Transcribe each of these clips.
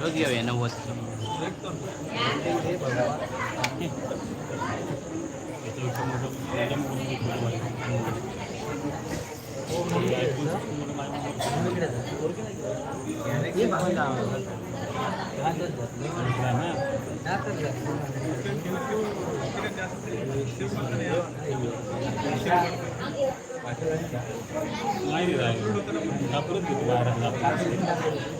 रोज घेऊया नव्वद. नाही परत घेतो बाहेर.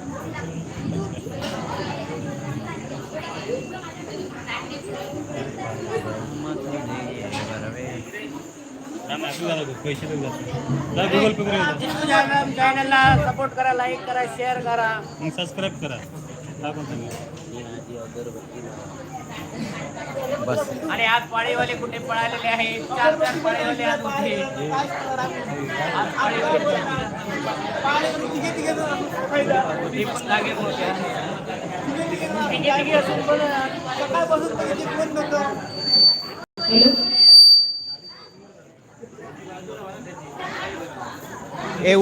गुगल पे चॅनलला सपोर्ट करा लाईक करा शेअर करा मग सबस्क्राईब करा बस आणि आज पाळीवाले कुठे पळालेले आहेत चार चार पाळीवाले आज होते आज पाळीवाले ते पण जागे होते É